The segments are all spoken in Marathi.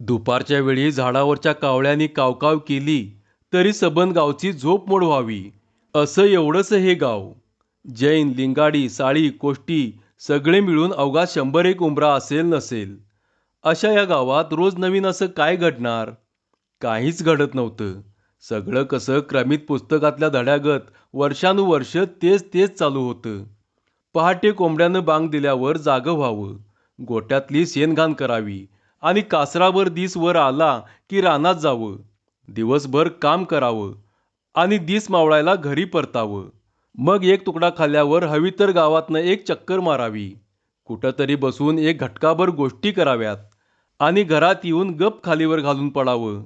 दुपारच्या वेळी झाडावरच्या कावळ्यांनी कावकाव केली तरी सबन गावची झोप मोड व्हावी. असं एवढंसं हे गाव. जैन लिंगाडी साळी कोष्टी सगळे मिळून अवघा शंभर एक उंबरा असेल नसेल. अशा या गावात रोज नवीन असं काय घडणार? काहीच घडत नव्हतं. सगळं कसं क्रमित पुस्तकातल्या धड्यागत वर्षानुवर्ष तेच तेच चालू होतं. पहाटे कोंबड्यानं बांग दिल्यावर जागं व्हावं. गोट्यातली शेणघाण करावी. आणि कासराभर दिस वर आला की रानात जावं. दिवसभर काम करावं आणि दिस मावळायला घरी परतावं. मग एक तुकडा खाल्ल्यावर हवी तर गावातनं एक चक्कर मारावी. कुठंतरी बसून एक घटकाभर गोष्टी कराव्यात आणि घरात येऊन गप खालीवर घालून पडावं.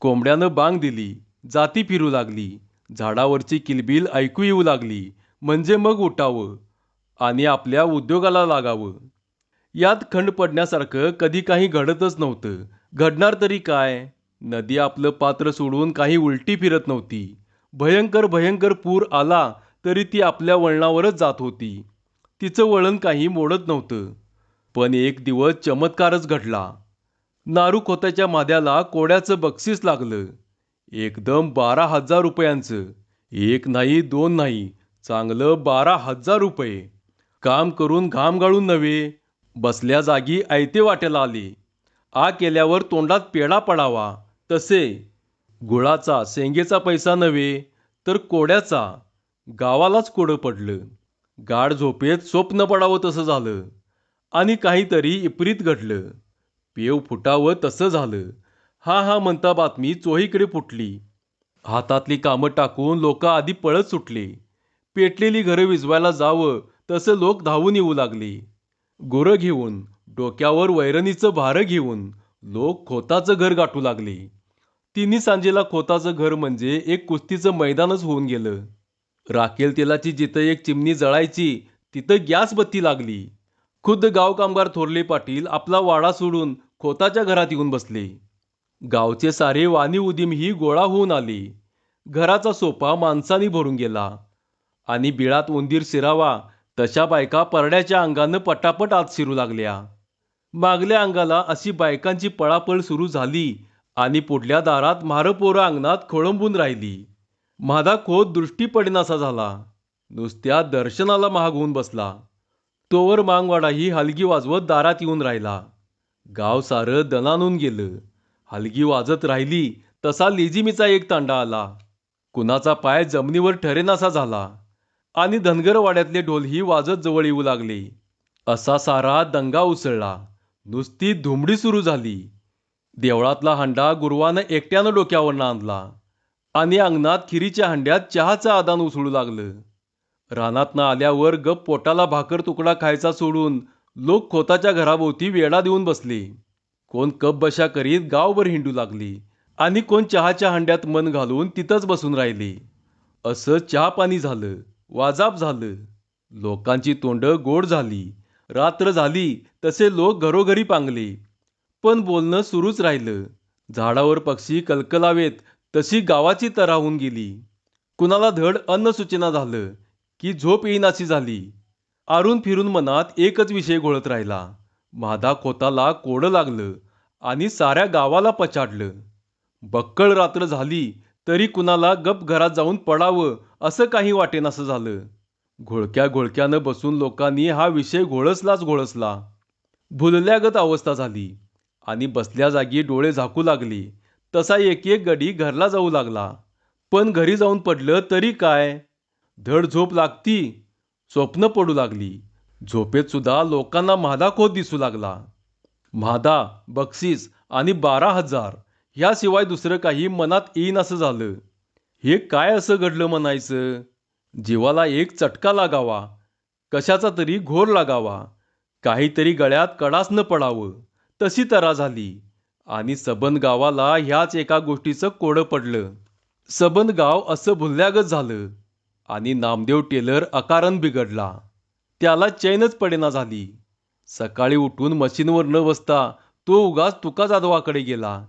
कोंबड्यानं बांग दिली जाती फिरू लागली झाडावरची किलबिल ऐकू येऊ लागली म्हणजे मग उठावं आणि आपल्या उद्योगाला लागावं. यात खंड पडण्यासारखं कधी काही घडतच नव्हतं. घडणार तरी काय? नदी आपलं पात्र सोडून काही उलटी फिरत नव्हती. भयंकर भयंकर पूर आला तरी ती आपल्या वळणावरच जात होती. तिचं वळण काही मोडत नव्हतं. पण एक दिवस चमत्कारच घडला. नारू खोत्याच्या माद्याला कोड्याचं बक्षीस लागलं. एकदम बारा हजार रुपयांचं. एक नाही दोन नाही. चांगलं बारा हजार रुपये. काम करून घाम गाळून नव्हे? बसल्या जागी आयते वाटेला आली. आ केल्यावर तोंडात पेढा पडावा. तसे. गुळाचा शेंगेचा पैसा नव्हे तर कोड्याचा. गावालाच कोडं पडलं. गाढ झोपेत स्वप्न पडावं तसं झालं. आणि काहीतरी इपरीत घडलं. पेव फुटावं तसं झालं. हा हा म्हणता बातमी चोहीकडे फुटली. हातातली कामं टाकून लोक आधी पळत सुटले. पेटलेली घरं विजवायला जावं तसं लोक धावून येऊ लागले. गुरं घेऊन डोक्यावर वैरणीचं भारं घेऊन लोक खोताचं घर गाठू लागले. तिन्ही सांजेला खोताचं घर म्हणजे एक कुस्तीचं मैदानच होऊन गेलं. राखेल तेलाची जिथं एक चिमणी जळायची तिथं गॅस बत्ती लागली. खुद्द गाव कामगार थोरले पाटील आपला वाडा सोडून खोताच्या घरात येऊन बसले. गावचे सारे वाणी उदीमही गोळा होऊन आले. घराचा सोपा माणसानी भरून गेला. आणि बिळात उंदीर शिरावा तशा बायका परड्याच्या अंगानं पटापट आत शिरू लागल्या. मागल्या अंगाला अशी बायकांची पळापळ सुरू झाली आणि पुढल्या दारात म्हारपोरं अंगणात खोळंबून राहिली. माझा खोत दृष्टी पडेनासा झाला. नुसत्या दर्शनाला महाग होऊन बसला. तोवर मांगवाडाही हलगी वाजवत दारात येऊन राहिला. गाव सारं दणानून गेलं. हलगी वाजत राहिली तसा लेझिमीचा एक तांडा आला. कुणाचा पाय जमिनीवर ठरेनासा झाला. आणि धनगरवाड्यातले ढोलही वाजत जवळ येऊ लागले. असा सारा दंगा उसळला. नुसती धुमडी सुरू झाली. देवळातला हंडा गुरुवानं एकट्यानं डोक्यावरनं आणला आणि अंगणात खिरीच्या हंड्यात चहाचं आदान उसळू लागलं. रानातनं आल्यावर गप पोटाला भाकर तुकडा खायचा सोडून लोक खोताच्या घराभोवती वेडा देऊन बसले. कोण कप बशा करीत गावभर हिंडू लागली. आणि कोण चहाच्या हंड्यात मन घालून तिथंच बसून राहिले. असं चहा पाणी झालं. वाजाप झालं. लोकांची तोंड गोड झाली. रात्र झाली तसे लोक घरोघरी पांगले. पण बोलणं सुरूच राहिलं. झाडावर पक्षी कलकलावेत तशी गावाची तराहून गेली. कुणाला धड अन्न सूचना झालं की झोप येईनाशी झाली. आरून फिरून मनात एकच विषय घोळत राहिला. मादा खोताला कोडं लागलं आणि साऱ्या गावाला पछाडलं. बक्कळ रात्र झाली तरी कुणाला गप घरात जाऊन पडावं असं काही वाटेनासं झालं. घोळक्या घोळक्यानं बसून लोकांनी हा विषय घोळसलाच घोळसला. भुलल्यागत अवस्था झाली आणि बसल्या जागी डोळे झाकू लागले. तसा एक एक गडी घरला जाऊ लागला. पण घरी जाऊन पडलं तरी काय? धड झोप लागती स्वप्न पडू लागली. झोपेत सुद्धा लोकांना मादा खोत दिसू लागला. म्हादा बक्षीस आणि बारा हजार याशिवाय दुसरं काही मनात येईन असं झालं. हे काय असं घडलं म्हणायचं? जीवाला एक चटका लागावा. कशाचा तरी घोर लागावा. काहीतरी गळ्यात कडास न पडावं. तशी तरा झाली. आणि सबन गावाला ह्याच एका गोष्टीचं कोडं पडलं. सबन गाव असं भुलल्यागत झालं. आणि नामदेव टेलर अकारण बिघडला. त्याला चैनच पडेना झाली. सकाळी उठून मशीनवर न बसता तो उगाच तुका जाधवाकडे गेला.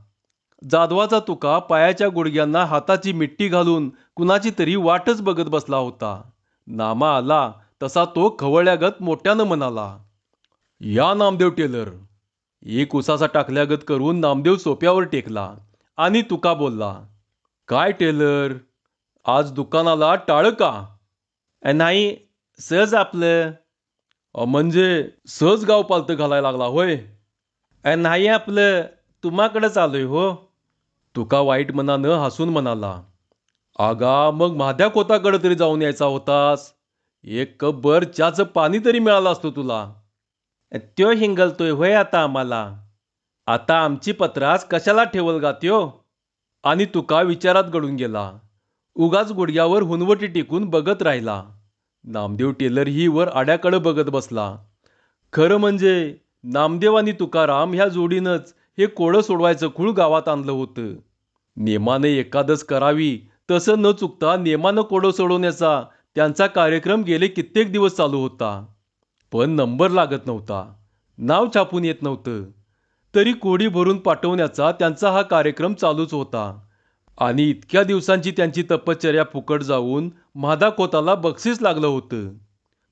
जाधवाचा तुका पायाच्या गुडघ्यांना हाताची मिट्टी घालून कुणाची तरी वाटच बघत बसला होता. नामा आला तसा तो खवळल्यागत मोठ्यानं म्हणाला या नामदेव टेलर. एक उसाचा टाकल्यागत करून नामदेव सोप्यावर टेकला आणि तुका बोलला काय टेलर आज दुकानाला टाळ का? "अ, नाही सहज आपलं. म्हणजे सहज गाव पालतं घालायला लागला होय? नाही आपलं तुम्हाकडंच आलोय हो. तुका वाईट मनानं हसून म्हणाला आगा मग माझ्या कोताकडे तरी जाऊन यायचा होतास. एक कप बर चहाचं पाणी तरी मिळालं असतो तुला. त्यो हिंगलतोय होय आता आम्हाला. आता आमची पत्रास कशाला ठेवल गा त्यो? आणि तुका विचारात गळून गेला. उगाच गुडघ्यावर हुनवटी टिकून बघत राहिला. नामदेव टेलर ही वर आड्याकडं बघत बसला. खरं म्हणजे नामदेव आणि तुकाराम ह्या जोडीनंच हे कोडं सोडवायचं खूळ गावात आणलं होतं. नियमाने एकादच करावी. तसं न चुकता नेमानं कोडं सोडवण्याचा त्यांचा कार्यक्रम गेले कित्येक दिवस चालू होता. पण नंबर लागत नव्हता. नाव छापून येत नव्हतं. तरी कोडी भरून पाठवण्याचा त्यांचा हा कार्यक्रम चालूच होता. आणि इतक्या दिवसांची त्यांची तपश्चर्या फुकट जाऊन मादाकोताला बक्षीस लागलं होतं.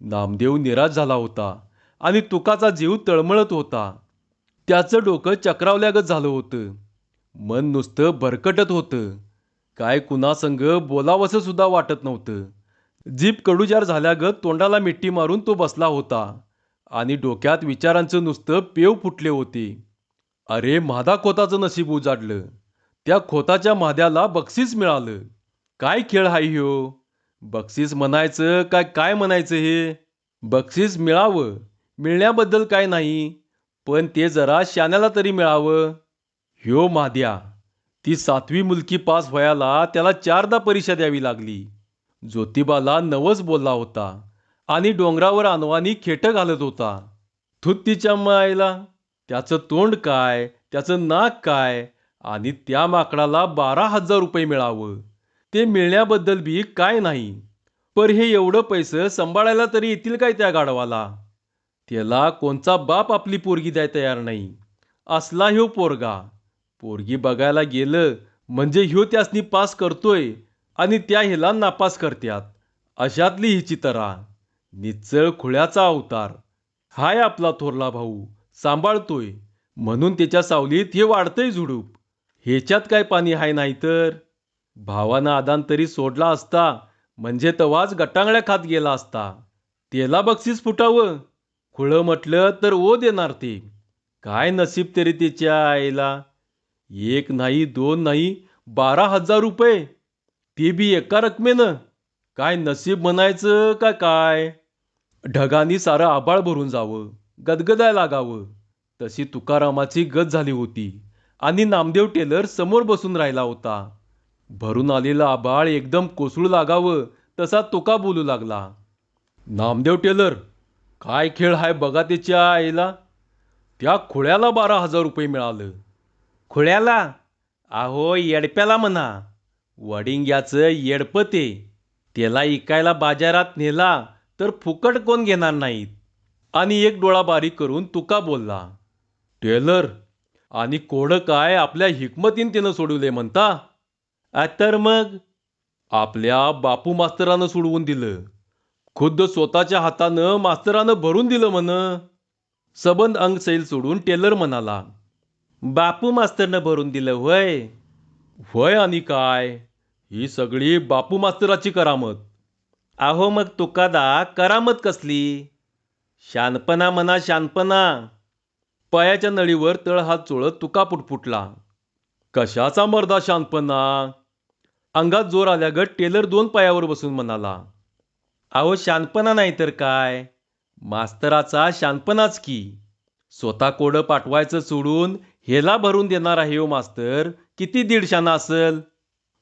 नामदेव निराश झाला होता आणि तुकाचा जीव तळमळत होता. त्याचं डोकं चक्रावल्यागत झालं होतं. मन नुसतं भरकटत होतं. काय कुणासंग बोलावंसं सुद्धा वाटत नव्हतं. जीप कडूजार झाल्यागत तोंडाला मिट्टी मारून तो बसला होता आणि डोक्यात विचारांचं नुसतं पेव फुटले होते. अरे म्हादा खोताचं नशीब उजाडलं. त्या खोताच्या म्हाद्याला बक्षीस मिळालं. काय खेळ हाय हो बक्षीस म्हणायचं काय काय म्हणायचं हे? बक्षीस मिळावं. मिळण्याबद्दल काय नाही. पण ते जरा शाण्याला तरी मिळावं. ह्यो माद्या ती सातवी मुलकी पास व्हायला त्याला चारदा परीक्षा द्यावी लागली. ज्योतिबाला नवस बोलला होता आणि डोंगरावर अनवानी खेटं घालत होता. थुत्तीच्या मायला त्याचं तोंड काय त्याचं नाक काय आणि त्या माकडाला बारा हजार रुपये मिळावं. ते मिळण्याबद्दल बी काय नाही. पर हे एवढं पैसे सांभाळायला तरी येतील काय त्या गाढवाला? त्याला कोणचा बाप आपली पोरगी द्याय तयार नाही. असला ह्यो पोरगा. पोरगी बघायला गेलं म्हणजे ह्यो त्यासनी पास करतोय आणि त्या हिला नापास करत्यात. अशातली ही चितरा निचळ खुळ्याचा अवतार. हाय आपला थोरला भाऊ सांभाळतोय. म्हणून त्याच्या सावलीत हे वाढतंय झुडूप. ह्याच्यात काय पाणी हाय नाही तर भावानं आदान तरी सोडला असता म्हणजे तवाच गटांगळ्या खात गेला असता. त्याला बक्षीस फुटावं. खुळं म्हटलं तर ओ देणार ते. काय नसीब तरी त्याच्या आईला? एक नाही दोन नाही बारा हजार रुपये. ते बी एका रकमेनं. काय नसीब म्हणायचं का काय? ढगांनी सारं आबाळ भरून जावं गदगदाय लागावं. तशी तुकारामाची गत झाली होती आणि नामदेव टेलर समोर बसून राहिला होता. भरून आलेलं आबाळ एकदम कोसळू लागावं तसा तुका बोलू लागला. नामदेव टेलर काय खेळ हाय बघा त्याच्या आईला. त्या खुळ्याला बारा हजार रुपये मिळालं. खुळ्याला? अहो येडप्याला म्हणा. वडिंग्याचं येडपं ते. त्याला इकायला बाजारात नेला तर फुकट कोण घेणार नाहीत? आणि एक डोळा बारीक करून तुका बोलला टेलर आणि कोडं काय आपल्या हिकमतीन तिनं सोडवले म्हणता? तर मग? आपल्या बापू मास्तरानं सोडवून दिलं. खुद्द स्वतःच्या हातानं मास्तरानं भरून दिलं म्हण. सबंद अंग सैल सोडून टेलर म्हणाला बापू मास्तरनं भरून दिलं होय? होय आणि काय? ही सगळी बापू मास्तराची करामत. अहो मग तुकादा करामत कसली? शानपणा म्हणा शानपणा. पायाच्या नळीवर तळ हात चोळत तुका पुटपुटला. कशाचा मर्दा शानपणा? अंगात जोर आल्यागत टेलर दोन पायावर बसून म्हणाला. अहो शानपणा नाही तर काय? मास्तराचा शानपणाच की. स्वतः कोडं पाठवायचं सोडून हेला भरून देणार आहे हो मास्तर. किती दीडशाना असल?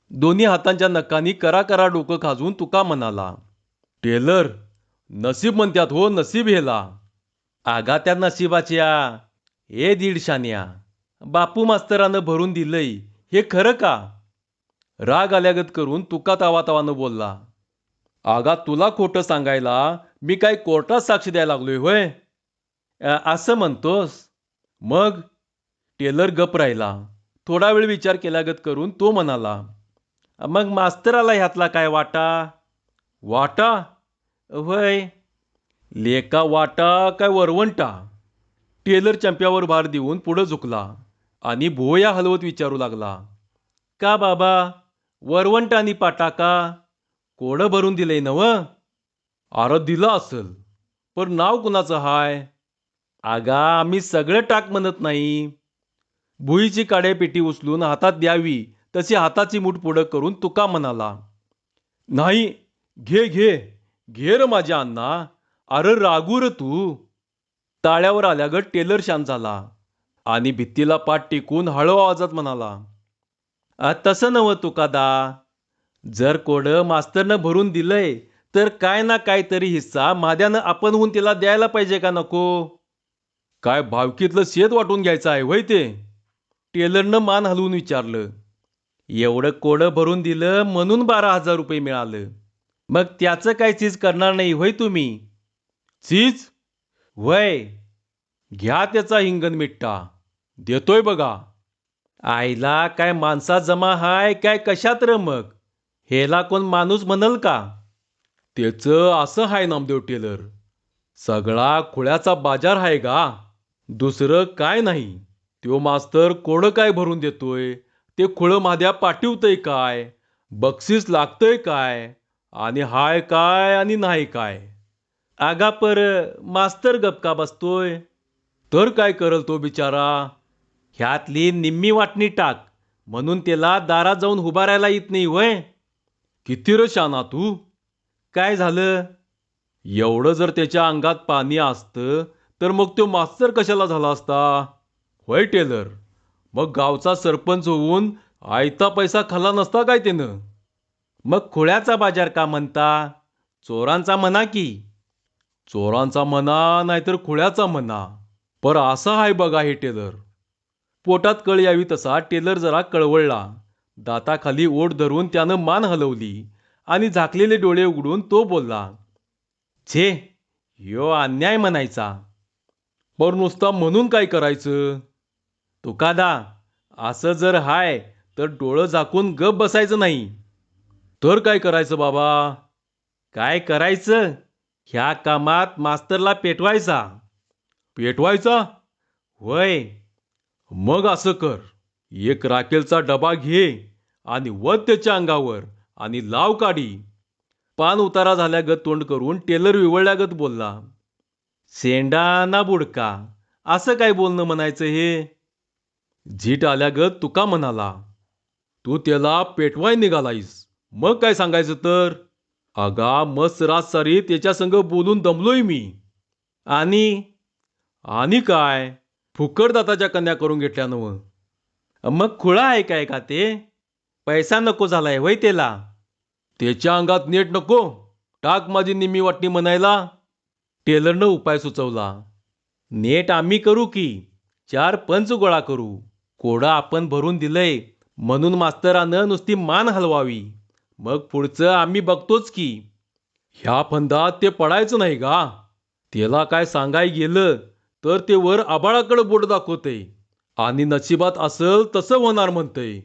दोन्ही हातांच्या नखांनी करा करा डोकं खाजवून तुका म्हणाला. टेलर नसीब म्हणत्यात हो नसीब हेला आगा त्या नशिबाच्या ए दीडशान्या. बापू मास्तरानं भरून दिलंय. हे खरं का? राग आल्यागत करून तुका तावा तावानं बोलला. आगा तुला खोटं सांगायला मी काय कोर्टात साक्ष द्यायला लागलोय होय? असं म्हणतोस. मग? टेलर गप राहिला. थोडा वेळ विचार केल्यागत करून तो म्हणाला मग मास्तराला ह्यातला काय वाटा? वाटा? वय लेका वाटा काय वरवंटा. टेलर चंप्यावर भार देऊन पुढं झुकला आणि भोया हलवत विचारू लागला का बाबा? वरवंट आणि पाटाका कोडं भरून दिलंय नव अरे दिलं असल पण नाव कुणाचं हाय? आगा आम्ही सगळं टाक म्हणत नाही. भुईची काड्यापेटी उचलून हातात द्यावी तशी हाताची मूठ पुढं करून तुका म्हणाला नाही घे घे घे र माझ्या अण्णा अरे रागू र तू. ताळ्यावर आल्यागत टेलर शांत झाला आणि भित्तीला पाठ टेकून हळू आवाजात म्हणाला "आ, तसं नव तुकादा जर कोड मास्तरनं भरून दिलंय तर काय ना काहीतरी हिस्सा माद्यानं आपणहून तिला द्यायला पाहिजे का नको? काय भावकीतलं शेत वाटून घ्यायचं आहे वय ते? टेलरनं मान हलवून विचारलं एवढं कोडं भरून दिलं म्हणून बारा हजार रुपये मिळालं. मग त्याचं काय चीज करणार नाही होय तुम्ही? चीज? वय घ्या त्याचा हिंगण मिठ्ठा. देतोय बघा. आईला काय माणसा जमा हाय काय कशात र मग? हेला कोण माणूस म्हणल का? त्याचं असं हाय नामदेव टेलर. सगळा खुळ्याचा बाजार हाय गा. दुसरं काय नाही. त्यो मास्तर कोडं काय भरून देतोय? ते खुळं माद्या पाठवतंय काय? बक्षीस लागतंय काय? आणि हाय काय आणि नाही काय? आगा पर मास्तर गपका बसतोय? तर काय करल तो बिचारा? ह्यातली निम्मी वाटणी टाक म्हणून त्याला दारात जाऊन उभारायला येत नाही वय. किती र शाना तू? काय झालं? एवढं जर त्याच्या अंगात पाणी असतं तर मग तो मास्तर कशाला झाला असता? होय टेलर. मग गावचा सरपंच होऊन आयता पैसा खाल्ला नसता काय त्यानं मग खोळ्याचा बाजार का म्हणता? चोरांचा म्हणा की? चोरांचा म्हणा नाहीतर खुळ्याचा म्हणा. पर असा आहे बघा हे टेलर. पोटात कळ यावी तसा टेलर जरा कळवळला. दाताखाली ओढ धरून त्यानं मान हलवली आणि झाकलेले डोळे उघडून तो बोलला छे ह्यो अन्याय म्हणायचा. पर नुसता म्हणून काय करायचं? तुकादा असं जर हाय तर डोळं झाकून गप बसायचं नाही. तर काय करायचं बाबा? काय करायचं? ह्या कामात मास्तरला पेटवायचा. पेटवायचा? वय मग असं कर. एक राखेलचा डबा घे आणि वद त्याच्या अंगावर आणि लाव काढी पान उतारा झाल्यागत तोंड करून टेलर विवळल्यागत बोलला. सेंडा ना बुडका. असं काय बोलणं म्हणायचं हे? झीट आल्यागत तुका म्हणाला तू त्याला पेटवाय निघालायस मग काय सांगायचं तर? अगा मस्त रात सारी त्याच्या संग बोलून दमलोय मी. आणि? आणि काय? फुकटदाताच्या कन्या करून घेतल्या नव मग खुळा आहे काय का ते? पैसा नको झालाय वय त्याला. त्याच्या अंगात नेट नको. टाक माझी निम्मी वाटणी म्हणायला. टेलरनं उपाय सुचवला. नेट आम्ही करू की चार पंच गोळा करू. कोडा आपण भरून दिलंय. म्हणून मास्तरानं नुसती मान हलवावी. मग पुढचं आम्ही बघतोच की. ह्या फंदात ते पडायचं नाही का? त्याला काय सांगाय गेलं तर ते वर आबाळाकडे बोट दाखवते. आणि नशिबात असल तसं होणार म्हणतंय.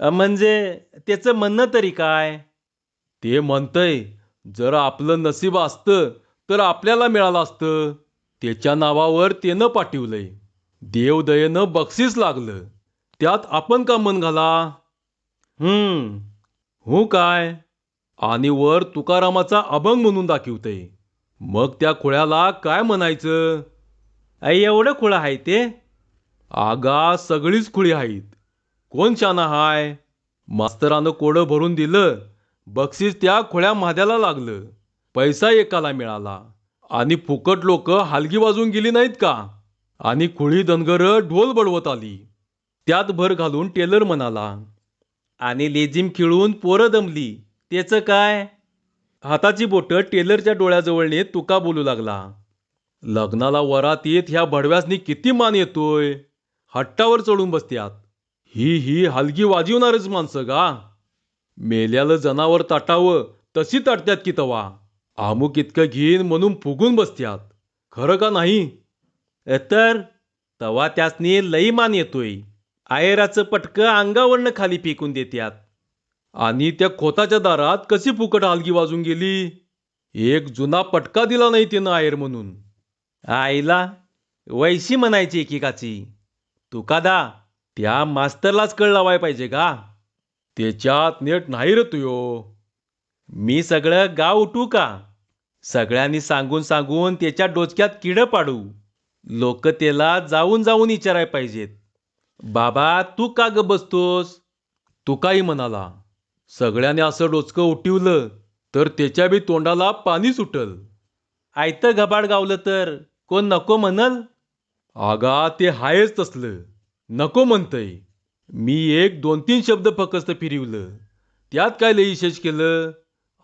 म्हणजे त्याचं म्हणणं तरी काय? ते म्हणतंय जर आपलं नशीब असतं तर आपल्याला मिळालं असतं. त्याच्या नावावर त्यानं पाठवलंय. देवदयेनं बक्षीस लागलं. त्यात आपण का मन घाला? हम्म हो काय? आणि वर तुकारामाचा अभंग म्हणून दाखवतय. मग त्या खुळ्याला काय म्हणायचं? आई एवढं खुळं आहे ते? आगा सगळीच खुळी आहेत. कोण शाना हाय? मास्तरानं कोडं भरून दिलं. बक्षीस त्या खुळ्या म्हाद्याला लागलं. पैसा एकाला मिळाला. आणि फुकट लोक हालगी वाजून गेली नाहीत का? आणि खुळी धनगर ढोल बडवत आली. त्यात भर घालून टेलर म्हणाला आणि लेझिम खिळून पोरं दमली. त्याचं काय? हाताची बोटं टेलरच्या डोळ्याजवळ नेत तुका बोलू लागला लग्नाला वरात येत ह्या भडव्यासनी किती मान येतोय? हट्टावर चढून बसत्यात. ही ही हलगी वाजवणारच माणसं गा. मेल्यालं जनावर ताटावं तशी ताटत्यात की तवा. अमुक इतकं घेईन म्हणून फुगून बसत्यात. खरं का नाही? तर तवा त्यासनी लईमान येतोय. आयराचं पटकं अंगावरनं खाली फेकून देत्यात. आणि त्या खोताच्या दारात कशी फुकट हलगी वाजून गेली? एक जुना पटका दिला नाही तिनं आयर म्हणून. आईला वैशी म्हणायची एकेकाची. तुकादा त्या मास्तरलाच कळ लावाय पाहिजे का? त्याच्यात नेट नाही र तुयो. मी सगळं गाव उठू का? सगळ्यांनी सांगून सांगून त्याच्या डोचक्यात किडं पाडू. लोक त्याला जाऊन जाऊन विचाराय पाहिजेत. बाबा तू का ग बसतोस? तू काही म्हणाला. सगळ्याने असं डोचकं उठिवलं तर त्याच्या बी तोंडाला पाणी सुटल. आयतं घबाड गावलं तर कोण नको म्हणल? आगा ते हायच तसलं. नको म्हणतय. मी एक दोन तीन शब्द फकस्त फिरवलं. त्यात काय लय विशेष केलं?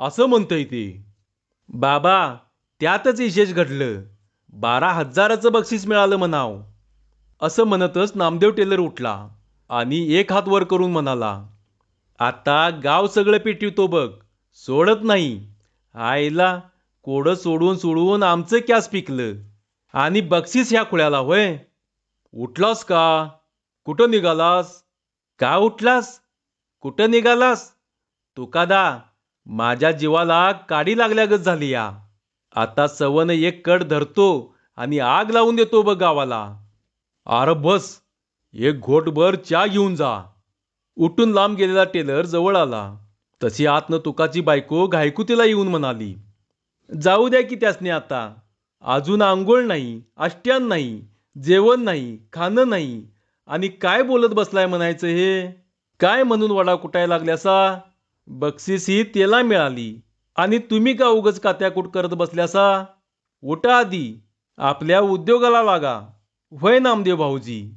असं म्हणतय ते. बाबा त्यातच विशेष घडलं. बारा हजाराचं बक्षीस मिळालं म्हणाव. असं म्हणतच नामदेव टेलर उठला आणि एक हात वर करून म्हणाला आता गाव सगळं पेटवतो बघ सोडत नाही. आईला कोडं सोडून सोडून आमचं कॅस पिकलं? आणि बक्षीस ह्या खुळ्याला होय? उठलास का? कुठं निघालास? का उठलास? कुठं निघालास? तुकादा माझ्या जीवाला काडी लागल्यागत झाली या. आता सवन एक कड धरतो आणि आग लावून देतो बघ गावाला. आर बस एक घोटभर चहा घेऊन जा. उठून लांब गेलेला टेलर जवळ आला. तशी आतनं तुकाची बायको घायकुतीला येऊन म्हणाली जाऊ द्या की त्यासने आता. अजून आंघोळ नाही आष्ट्यान नाही जेवण नाही खाणं नाही. आणि काय बोलत बसलाय म्हणायचं हे? काय म्हणून वडा कुटायला लागल्यासा? बक्षीस ही त्याला मिळाली. आणि तुम्ही का उगच कात्याकूट करत बसल्यासा? उठा आधी आपल्या उद्योगाला लागा. वय नामदेव भाऊजी?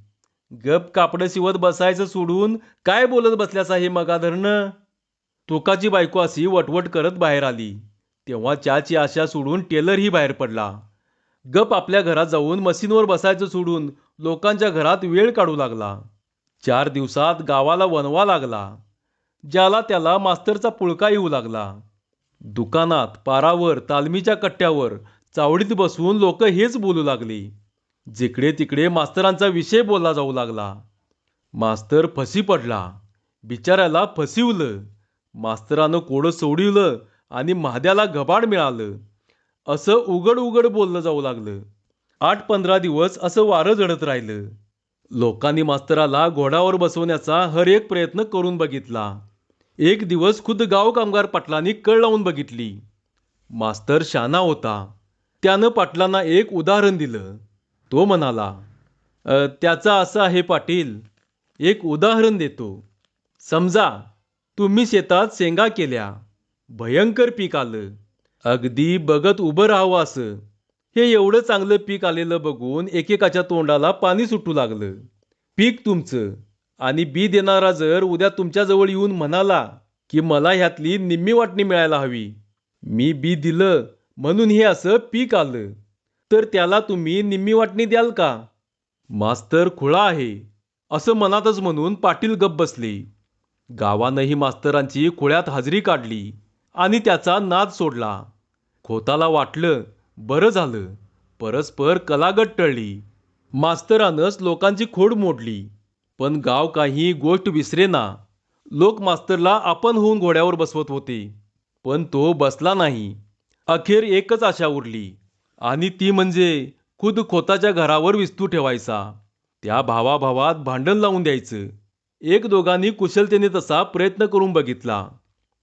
गप कापडं शिवत बसायचं सोडून काय बोलत बसल्यासा हे मगा धरणं तुकाची बायको अशी वटवट करत बाहेर आली. तेव्हा चहाची आशा सोडून टेलरही बाहेर पडला. गप आपल्या घरात जाऊन मशीनवर बसायचं सोडून लोकांच्या घरात वेळ काढू लागला. चार दिवसात गावाला वनवा लागला. ज्याला त्याला मास्तरचा पुळका येऊ लागला. दुकानात पारावर तालमीच्या कट्ट्यावर चावडीत बसून लोक हेच बोलू लागली. जिकडे तिकडे मास्तरांचा विषय बोलला जाऊ लागला. मास्तर फसी पडला. बिचाऱ्याला फसिवलं. मास्तरानं कोडं सोडवलं आणि महाद्याला घबाड मिळालं. असं उघड उघड बोललं जाऊ लागलं. आठ पंधरा दिवस असं वारं जडत राहिलं. लोकांनी मास्तराला घोडावर बसवण्याचा हर एक प्रयत्न करून बघितला. एक दिवस खुद्द गाव कामगार पाटलांनी कळ लावून बघितली. मास्तर शाना होता. त्यानं पाटलांना एक उदाहरण दिलं. तो म्हणाला त्याचा असं आहे पाटील एक उदाहरण देतो. समजा तुम्ही शेतात शेंगा केल्या भयंकर पीक आलं. अगदी बघत उभं राहावं असं. हे एवढं चांगलं पीक आलेलं बघून एकेकाच्या तोंडाला पाणी सुटू लागलं. पीक तुमचं. आणि बी देणारा जर उद्या तुमच्याजवळ येऊन म्हणाला की मला ह्यातली निम्मी वाटणी मिळायला हवी. मी बी दिलं म्हणून हे असं पीक आलं. तर त्याला तुम्ही निम्मी वाटणी द्याल का? मास्तर खुळा आहे असं मनातच म्हणून पाटील गप बसले. गावानंही मास्तरांची खुळ्यात हजेरी काढली आणि त्याचा नाद सोडला. खोताला वाटलं बरं झालं परस्पर कलागट टळली. मास्तरानंच लोकांची खोड मोडली. पण गाव काही गोष्ट विसरेना लोक मास्तरला आपण होऊन घोड्यावर बसवत होते. पण तो बसला नाही. अखेर एकच आशा उरली. आणि ती म्हणजे खुद खोताच्या घरावर विस्तू ठेवायचा. त्या भावाभावात भांडण लावून द्यायचं. एक दोघांनी कुशलतेने तसा प्रयत्न करून बघितला.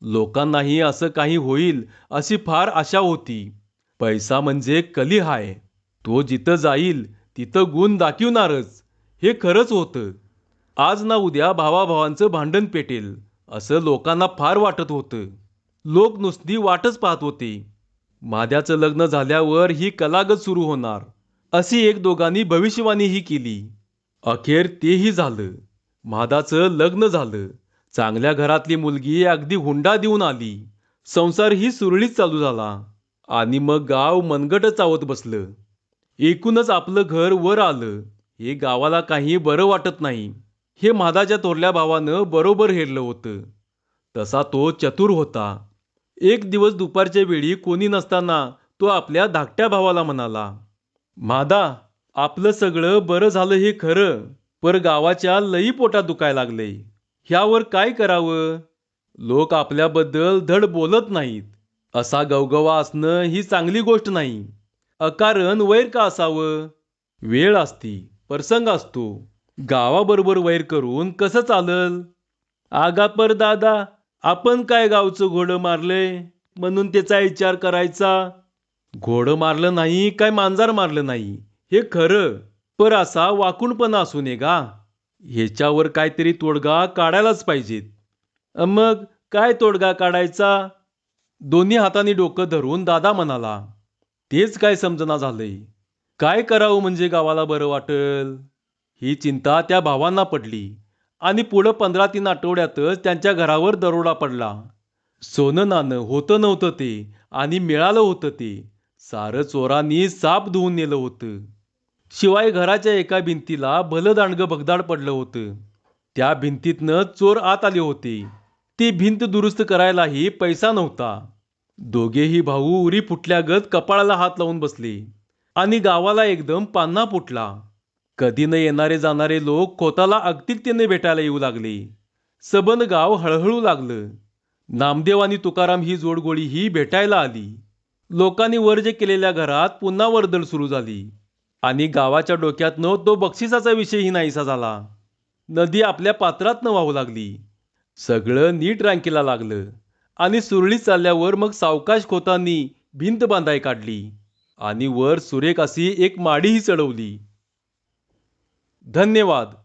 लोकांनाही असं काही होईल अशी फार आशा होती. पैसा म्हणजे कली हाय तो जिथं जाईल तिथं गुण दाखवणारच. हे खरंच होतं. आज ना उद्या भावाभावांचं भांडण पेटेल असं लोकांना फार वाटत होतं. लोक नुसती वाटच पाहत होते. माद्याचं लग्न झाल्यावर ही कलागत सुरू होणार. अशी एक दोघांनी भविष्यवाणीही केली. अखेर तेही झालं. मादाचं लग्न झालं. चांगल्या घरातली मुलगी अगदी हुंडा देऊन आली. संसारही सुरळीत चालू झाला. आणि मग गाव मनगट चावत बसलं. एकूणच आपलं घर वर आलं. हे गावाला काही बरं वाटत नाही. हे मादाच्या थोरल्या भावानं बरोबर हेरलं होतं. तसा तो चतुर होता. एक दिवस दुपारच्या वेळी कोणी नसताना तो आपल्या धाकट्या भावाला म्हणाला मादा आपलं सगळं बरं झालं हे खरं पर गावाच्या लई पोटात दुखाय लागले ह्यावर काय करावं? लोक आपल्याबद्दल धड बोलत नाहीत. असा गवगवा असणं ही चांगली गोष्ट नाही. अकारण वैर का असावं? वेळ असती प्रसंग असतो. गावाबरोबर वैर करून कसं चालल? आगापर दादा आपण काय गावचं घोडं मारलंय म्हणून त्याचा विचार करायचा. घोडं मारलं नाही काय मांजार मारलं नाही? हे खरं पर असा वाकूनपणा असू नये गा. ह्याच्यावर काहीतरी तोडगा काढायलाच पाहिजेत. मग काय तोडगा काढायचा? दोन्ही हाताने डोकं धरून दादा म्हणाला तेच काय समजना झालंय? काय करावं म्हणजे गावाला बरं वाटल? ही चिंता त्या भावांना पडली आणि पुढं पंधरा तीन आठवड्यातच त्यांच्या घरावर दरोडा पडला. सोनं नाणं होतं नव्हतं ते आणि मिळालं होतं ते. सारं चोरांनी साप धुवून नेलं होतं. शिवाय घराच्या एका भिंतीला भलं दांडगं भगदाड पडलं होतं. त्या भिंतीतनं चोर आत आले होते. ती भिंत दुरुस्त करायलाही पैसा नव्हता. दोघेही भाऊ उरी फुटल्यागत कपाळाला हात लावून बसले आणि गावाला एकदम पान्हा फुटला. कधी न येणारे जाणारे लोक खोताला अगतिकतेने भेटायला येऊ लागले. सबन गाव हळहळू लागलं. नामदेव आणि तुकाराम ही जोडगोळी ही भेटायला आली. लोकांनी वर्ज केलेल्या घरात पुन्हा वर्दळ सुरू झाली. आणि गावाच्या डोक्यातनं तो बक्षिसाचा विषयही नाहीसा झाला. नदी आपल्या पात्रातनं वाहू लागली. सगळं नीट रांकीला लागलं. आणि सुरळीत चालल्यावर मग सावकाश खोतांनी भिंत बांधाय काढली. आणि वर सुरेख अशी एक माडीही चढवली. धन्यवाद.